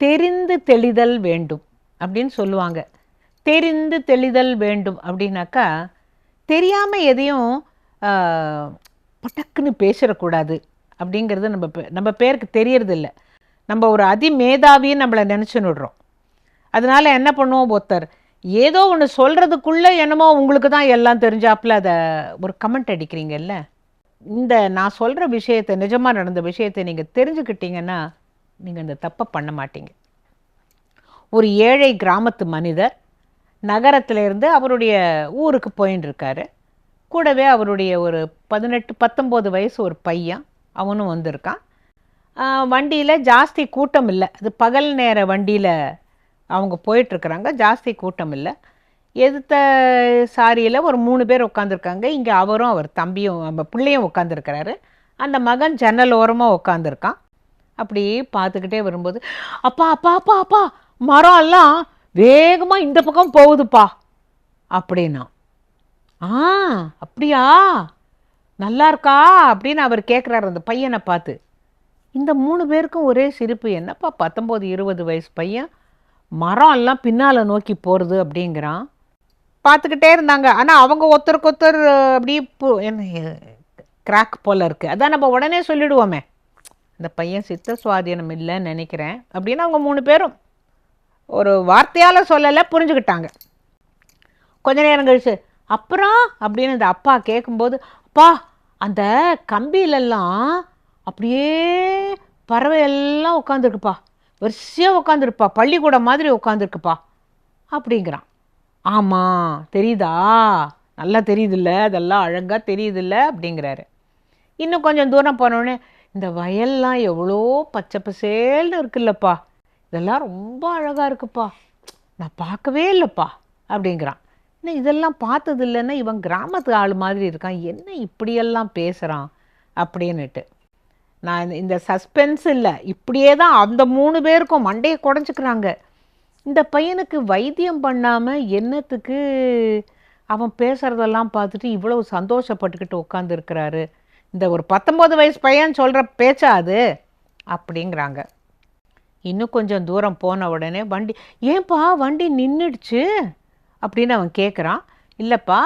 தெரிந்து தெளிதல் வேண்டும் அப்படின்னு சொல்லுவாங்க. தெரிந்து தெளிதல் வேண்டும் அப்படின்னாக்கா தெரியாமல் எதையும் பட்டக்குன்னு பேசிடக்கூடாது அப்படிங்கிறது நம்ம பே- நம்ம பேருக்கு தெரியறதில்ல. நம்ம ஒரு அதிமேதாவின்னு நம்மளை நினச்சின்னுடுறோம் அதனால் என்ன பண்ணுவோம் ஒருத்தர்? ஏதோ ஒன்று சொல்கிறதுக்குள்ளே என்னமோ உங்களுக்கு தான் எல்லாம் தெரிஞ்சாப்புல அதை ஒரு கமெண்ட் அடிக்கிறீங்கல்ல? இந்த நான் சொல்கிற விஷயத்தை நிஜமாக நடந்த விஷயத்தை நீங்கள் தெரிஞ்சுக்கிட்டீங்கன்னா நீங்கள் இந்த தப்பை பண்ண மாட்டீங்க. ஒரு ஏழை கிராமத்து மனிதர் நகரத்திலேருந்து அவருடைய ஊருக்கு போயின்னு இருக்காரு கூடவே அவருடைய ஒரு பதினெட்டு பத்தொம்போது வயசு ஒரு பையன் அவனும் வந்திருக்கான். வண்டியில் ஜாஸ்தி கூட்டம் இல்லை. அது பகல் நேர வண்டியில் அவங்க போயிட்டுருக்குறாங்க ஜாஸ்தி கூட்டம் இல்லை. எதிர்த்த சாரியில் ஒரு மூணு பேர் உட்காந்துருக்காங்க இங்கே அவரும் அவர் தம்பியும் நம்ம பிள்ளையும் உட்காந்துருக்கிறாரு அந்த மகன் ஜன்னல் ஓரமாக உட்காந்துருக்கான் அப்படி பார்த்துக்கிட்டே வரும்போது அப்பா அப்பா அப்பா அப்பா மரம் எல்லாம் வேகமாக இந்த பக்கம் போகுதுப்பா. அப்படின்னா ஆ அப்படியா? நல்லா இருக்கா? அப்படின்னு அவர் கேட்குறாரு அந்த பையனை பார்த்து. இந்த மூணு பேருக்கும் ஒரே சிரிப்பு என்னப்பா பத்தொம்போது இருபது வயசு பையன்? மரம் எல்லாம் பின்னால் நோக்கி போகிறது அப்படிங்கிறான். பார்த்துக்கிட்டே இருந்தாங்க. ஆனால் அவங்க ஒருத்தருக்கு ஒருத்தர் அப்படியே என்ன கிராக் போல் இருக்குது அதான் நம்ம உடனே சொல்லிடுவோமே. இந்த பையன் சித்த சுவாதீனம் இல்லைன்னு நினைக்கிறேன். அப்படின்னு அவங்க மூணு பேரும் ஒரு வார்த்தையால் சொல்லலை புரிஞ்சுக்கிட்டாங்க. கொஞ்ச நேரம் கழிச்சு அப்புறம்? அப்படின்னு இந்த அப்பா கேட்கும்போது அப்பா அந்த கம்பியிலெல்லாம் அப்படியே பறவை எல்லாம் உட்காந்துருக்குப்பா வரிசையாக உட்காந்துருப்பா பள்ளிக்கூடம் மாதிரி உட்காந்துருக்குப்பா அப்படிங்கிறான். ஆமாம் தெரியுதா? நல்லா தெரியுதுல்ல? அதெல்லாம் அழகாக தெரியுதுல்ல? அப்படிங்கிறாரு. இன்னும் கொஞ்சம் தூரம் போனோடனே இந்த வயல்லாம் எவ்வளோ பச்சை பசேல்னு இருக்குல்லப்பா. இதெல்லாம் ரொம்ப அழகாக இருக்குப்பா. நான் பார்க்கவே இல்லைப்பா அப்படிங்கிறான். இன்னும் இதெல்லாம் பார்த்தது இல்லைன்னா இவன் கிராமத்து ஆள் மாதிரி இருக்கான். என்ன இப்படியெல்லாம் பேசுகிறான் அப்படின்னுட்டு. நான் இந்த- இந்த சஸ்பென்ஸ் இல்லை. இப்படியே தான் அந்த மூணு பேருக்கும் மண்டையை குடஞ்சிக்கிறாங்க. இந்த பையனுக்கு வைத்தியம் பண்ணாமல் என்னத்துக்கு அவன் பேசுகிறதெல்லாம் பார்த்துட்டு இவ்வளோ சந்தோஷப்பட்டுக்கிட்டு உட்காந்துருக்கிறாரு இந்த ஒரு பத்தொம்போது வயசு பையன் சொல்கிற பேச்சா அது? அப்படிங்கிறாங்க. இன்னும் கொஞ்சம் தூரம் போன உடனே வண்டி ஏன்பா வண்டி நின்றுடுச்சு அப்படின்னு அவன் கேட்குறான் இல்லைப்பா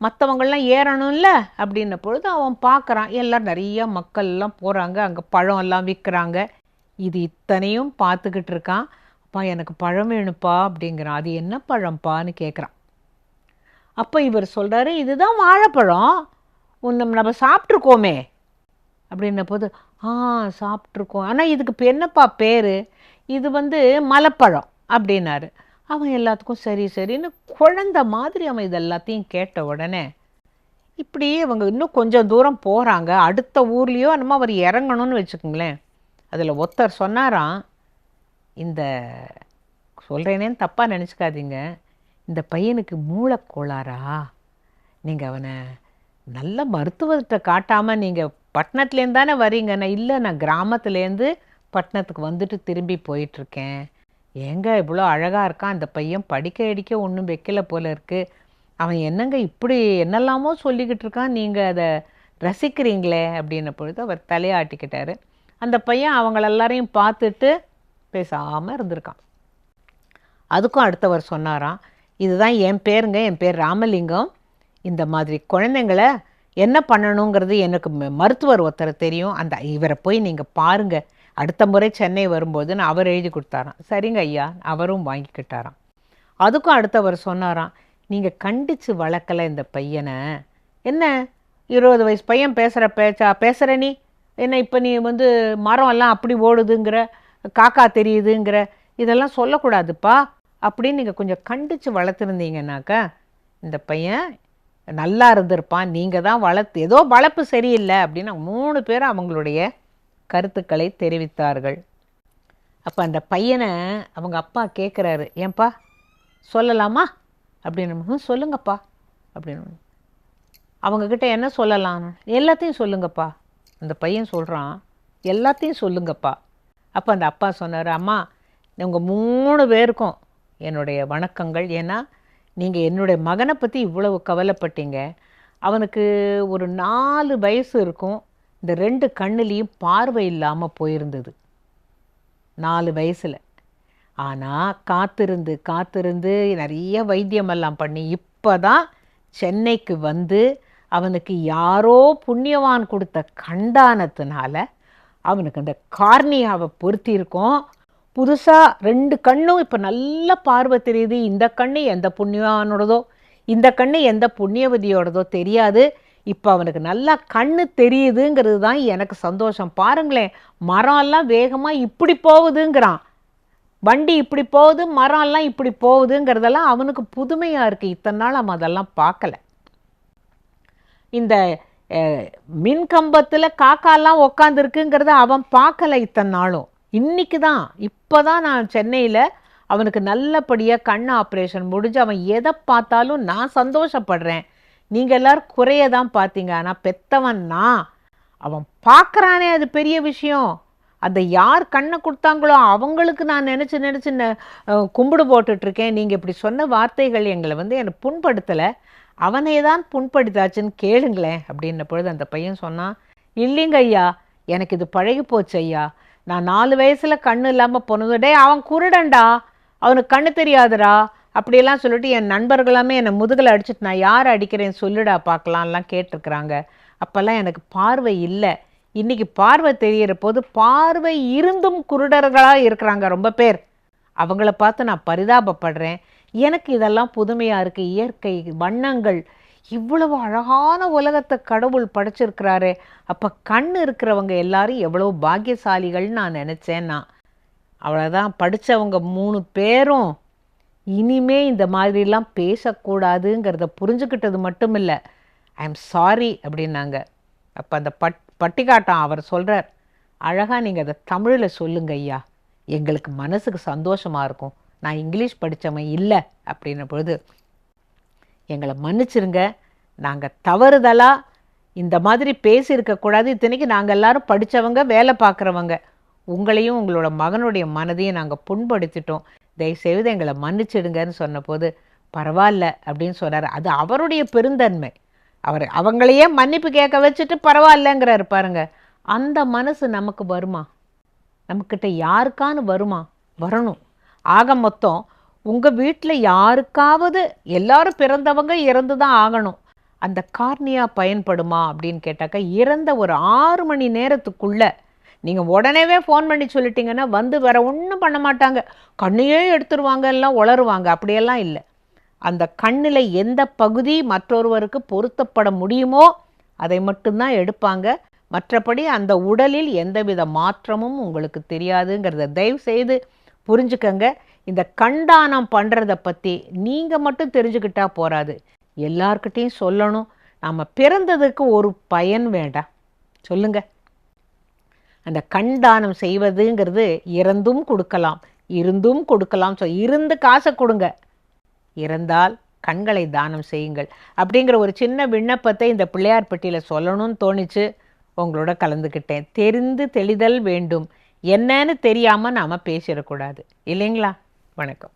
மற்றவங்கள்லாம் ஏறணும்ல? அப்படின்ன பொழுது அவன் பார்க்குறான் எல்லாம் நிறைய மக்கள் எல்லாம் போகிறாங்க அங்கே பழம் எல்லாம் விற்கிறாங்க இது இத்தனையும் பார்த்துக்கிட்டு இருக்கான். அப்பா எனக்கு பழம் வேணுப்பா அப்படிங்கிறான். அது என்ன பழம்ப்பான்னு கேட்குறான் அப்போ இவர் சொல்கிறாரு இதுதான் வாழைப்பழம். உன்னை நம்ம சாப்பிட்ருக்கோமே அப்படின்ன போது ஆ சாப்பிட்ருக்கோம் ஆனால் இதுக்கு இப்போ என்னப்பா பேர்? இது வந்து மலைப்பழம் அப்படின்னாரு. அவன் எல்லாத்துக்கும் சரி சரின்னு குழந்த மாதிரி அவன் இது எல்லாத்தையும் கேட்ட உடனே இப்படி அவங்க இன்னும் கொஞ்சம் தூரம் போகிறாங்க அடுத்த ஊர்லேயோ என்னமோ அவர் இறங்கணும்னு வச்சுக்கோங்களேன். அதில் ஒருத்தர் சொன்னாராம் இந்த சொல்கிறேனேன்னு தப்பாக நினச்சிக்காதீங்க. இந்த பையனுக்கு மூளைக்கோளாரா நீங்கள் அவனை நல்ல மருத்துவத்தை காட்டாமல் நீங்கள் பட்டணத்துலேருந்து தானே வரீங்க. நான் இல்லை நான் கிராமத்துலேருந்து பட்டணத்துக்கு வந்துட்டு திரும்பி போயிட்டுருக்கேன். ஏங்க இவ்வளோ அழகாக இருக்கான். அந்த பையன் படிக்க அடிக்க ஒன்றும் வைக்கல போல இருக்குது அவன் என்னங்க இப்படி என்னெல்லாமோ சொல்லிக்கிட்டு இருக்கான். நீங்கள் அதை ரசிக்கிறீங்களே அப்படின்ன பொழுது அவர் தலையாட்டிக்கிட்டாரு. அந்த பையன் அவங்கள எல்லாரையும் பார்த்துட்டு பேசாமல் இருந்திருக்கான். அதுக்கும் அடுத்தவர் சொன்னாராம் இதுதான் என் பேருங்க. என் பேர் ராமலிங்கம். இந்த மாதிரி குழந்தைங்கள என்ன பண்ணணுங்கிறது எனக்கு மருத்துவர் ஒருத்தர் தெரியும். அந்த இவரை போய் நீங்கள் பாருங்கள் அடுத்த முறை சென்னை வரும்போதுன்னு அவர் எழுதி கொடுத்தாராம். சரிங்க ஐயா அவரும் வாங்கிக்கிட்டாராம். அதுக்கும் அடுத்தவர் சொன்னாராம் நீங்கள் கண்டித்து வளர்க்கல இந்த பையனை. என்ன? இருபது வயசு பையன் பேசுகிற பேச்சா பேசுகிற நீ? என்ன இப்போ நீ வந்து மரம் எல்லாம் அப்படி ஓடுதுங்கிற காக்கா தெரியுதுங்கிற இதெல்லாம் சொல்லக்கூடாதுப்பா. அப்படின்னு நீங்கள் கொஞ்சம் கண்டித்து வளர்த்துருந்தீங்கன்னாக்கா இந்த பையன் நல்லா இருந்திருப்பான் நீங்கள் தான் வளர்த்து ஏதோ வளர்ப்பு சரியில்லை அப்படின்னு மூணு பேரும் அவங்களுடைய கருத்துக்களை தெரிவித்தார்கள். அப்போ அந்த பையனை அவங்க அப்பா கேட்குறாரு ஏன்பா சொல்லலாமா? அப்படின்னு சொல்லுங்கப்பா அப்படின்னு. அவங்கக்கிட்ட என்ன சொல்லலாம்? எல்லாத்தையும் சொல்லுங்கப்பா. அந்த பையன் சொல்கிறான் எல்லாத்தையும் சொல்லுங்கப்பா. அப்போ அந்த அப்பா சொன்னார் அம்மா உங்கள் மூணு பேருக்கும் என்னுடைய வணக்கங்கள். ஏன்னா நீங்கள் என்னுடைய மகனை பற்றி இவ்வளவு கவலைப்பட்டீங்க. அவனுக்கு ஒரு நாலு வயசு இருக்கும். இந்த ரெண்டு கண்ணுலேயும் பார்வை இல்லாமல் போயிருந்தது. நாலு வயசில். ஆனால் காத்திருந்து காத்திருந்து நிறைய வைத்தியமெல்லாம் பண்ணி இப்போ தான் சென்னைக்கு வந்து அவனுக்கு யாரோ புண்ணியவான் கொடுத்த கண்டானத்தினால அவனுக்கு அந்த கார்னியாவை பொருத்தியிருக்கோம். புதுசாக ரெண்டு கண்ணும் இப்போ நல்ல பார்வை தெரியுது. இந்த கண்ணு எந்த புண்ணியவானோடதோ இந்த கண்ணு எந்த புண்ணியவதியோடதோ தெரியாது. இப்போ அவனுக்கு நல்லா கண்ணு தெரியுதுங்கிறது தான் எனக்கு சந்தோஷம். பாருங்களேன் மரம்லாம் வேகமாக இப்படி போகுதுங்கிறான். வண்டி இப்படி போகுது மரம்லாம் இப்படி போகுதுங்கிறதெல்லாம் அவனுக்கு புதுமையாக இருக்குது இத்தனை நாள் அவன் அதெல்லாம் பார்க்கல. இந்த மின் கம்பத்தில் காக்காலாம் உக்காந்துருக்குங்கிறத அவன் பார்க்கல இத்தனை நாளும். இன்னைக்கு தான் இப்போ தான் நான் சென்னையில் அவனுக்கு நல்லபடியாக கண் ஆப்ரேஷன் முடிஞ்சு அவன் எதை பார்த்தாலும் நான் சந்தோஷப்படுறேன். நீங்கள் எல்லோரும் குறைய தான் பார்த்தீங்க. ஆனால் பெத்தவன் நான். அவன் பார்க்குறானே அது பெரிய விஷயம். அந்த யார் கண்ணை கொடுத்தாங்களோ அவங்களுக்கு நான் நினச்சி நினச்சி கும்பிடு போட்டுட்ருக்கேன். நீங்கள் இப்படி சொன்ன வார்த்தைகள் எங்களை வந்து என்னை புண்படுத்தலை. அவனை தான் புண்படுத்தாச்சுன்னு கேளுங்களேன் அப்படின்ன பொழுது அந்த பையன் சொன்னான் இல்லைங்க ஐயா எனக்கு இது பழகி போச்சு ஐயா. நான் நாலு வயசில் கண்ணு இல்லாமல் போனது டே அவன் குருடன்டா. அவனுக்கு கண்ணு தெரியாதுடா. அப்படியெல்லாம் சொல்லிட்டு என் நண்பர்களாமே என்னை முதுகில் அடிச்சிட்டு நான் யார் அடிக்கிறேன் சொல்லுடா பார்க்கலாம்லாம் கேட்டிருக்கிறாங்க. அப்போல்லாம் எனக்கு பார்வை இல்லை. இன்றைக்கி பார்வை தெரியிற போது பார்வை இருந்தும் குருடர்களாக இருக்கிறாங்க ரொம்ப பேர். அவங்கள பார்த்து நான் பரிதாபப்படுறேன். எனக்கு இதெல்லாம் புதுமையாக இருக்குது இயற்கை வண்ணங்கள் இவ்வளவு அழகான உலகத்தை கடவுள் படைச்சிருக்கிறாரே. அப்போ கண் இருக்கிறவங்க எல்லாரும் எவ்வளோ பாக்கியசாலிகள்னு நான் நினச்சேன்னா. அவ்வளோதான் படித்தவங்க மூணு பேரும் இனிமே இந்த மாதிரிலாம் பேசக்கூடாதுங்கிறத புரிஞ்சுக்கிட்டது மட்டும் இல்லை ஐ எம் சாரி அப்படின்னாங்க. அப்போ அந்த பட் பட்டிக்காட்டம் அவர் சொல்கிறார் அழகாக நீங்கள் அதை தமிழில் சொல்லுங்க ஐயா. எங்களுக்கு மனசுக்கு சந்தோஷமாக இருக்கும். நான் இங்கிலீஷ் படித்தவன் இல்லை. அப்படின்ன பொழுது எங்களை மன்னிச்சிருங்க. நாங்கள் தவறுதலாக இந்த மாதிரி பேசியிருக்கக்கூடாது இத்தனைக்கு நாங்கள் எல்லாரும் படித்தவங்க வேலை பார்க்குறவங்க. உங்களையும் உங்களோட மகனுடைய மனதையும் நாங்கள் புண்படுத்திட்டோம். தயவுசெய்து எங்களை மன்னிச்சிடுங்கன்னு சொன்னபோது பரவாயில்ல அப்படின்னு சொன்னார். அது அவருடைய பெருந்தன்மை. அவர் அவங்களையே மன்னிப்பு கேட்க வச்சுட்டு பரவாயில்லங்கிறாரு பாருங்க. அந்த மனசு நமக்கு வருமா? நம்மக்கிட்ட யாருக்கான்னு வருமா? வரணும். ஆக மொத்தம் உங்கள் வீட்டில் யாருக்காவது எல்லாரும் பிறந்தவங்க இறந்து தான் ஆகணும். அந்த கார்னியா பயன்படுமா அப்படின்னு கேட்டாக்கா இறந்த ஒரு ஆறு மணி நேரத்துக்குள்ளே நீங்கள் உடனேவே ஃபோன் பண்ணி சொல்லிட்டீங்கன்னா வந்து வேற ஒன்றும் பண்ண மாட்டாங்க. கண்ணையே எடுத்துருவாங்க எல்லாம் உளருவாங்க. அப்படியெல்லாம் இல்லை. அந்த கண்ணில் எந்த பகுதி மற்றொருவருக்கு பொருத்தப்பட முடியுமோ அதை மட்டும்தான் எடுப்பாங்க. மற்றபடி அந்த உடலில் எந்தவித மாற்றமும் உங்களுக்கு தெரியாதுங்கிறத தயவு செய்து புரிஞ்சுக்கங்க. இந்த கண்டானம் பண்ணுறத பற்றி நீங்கள் மட்டும் தெரிஞ்சுக்கிட்டா போகாது எல்லார்கிட்டையும் சொல்லணும். நம்ம பிறந்ததுக்கு ஒரு பயன் வேண்டாம் சொல்லுங்க. அந்த கண் தானம் செய்வதுங்கிறது இறந்தும் கொடுக்கலாம். இருந்தும் கொடுக்கலாம். சொ இருந்து காசை கொடுங்க. இறந்தால் கண்களை தானம் செய்யுங்கள். அப்படிங்கிற ஒரு சின்ன விண்ணப்பத்தை இந்த பிள்ளையார் பெட்டியில் சொல்லணும்னு தோணிச்சு உங்களோட கலந்துக்கிட்டேன். தெரிந்து தெளிதல் வேண்டும். என்னன்னு தெரியாமல் நாம் பேசிடக்கூடாது. இல்லைங்களா? வணக்கம்.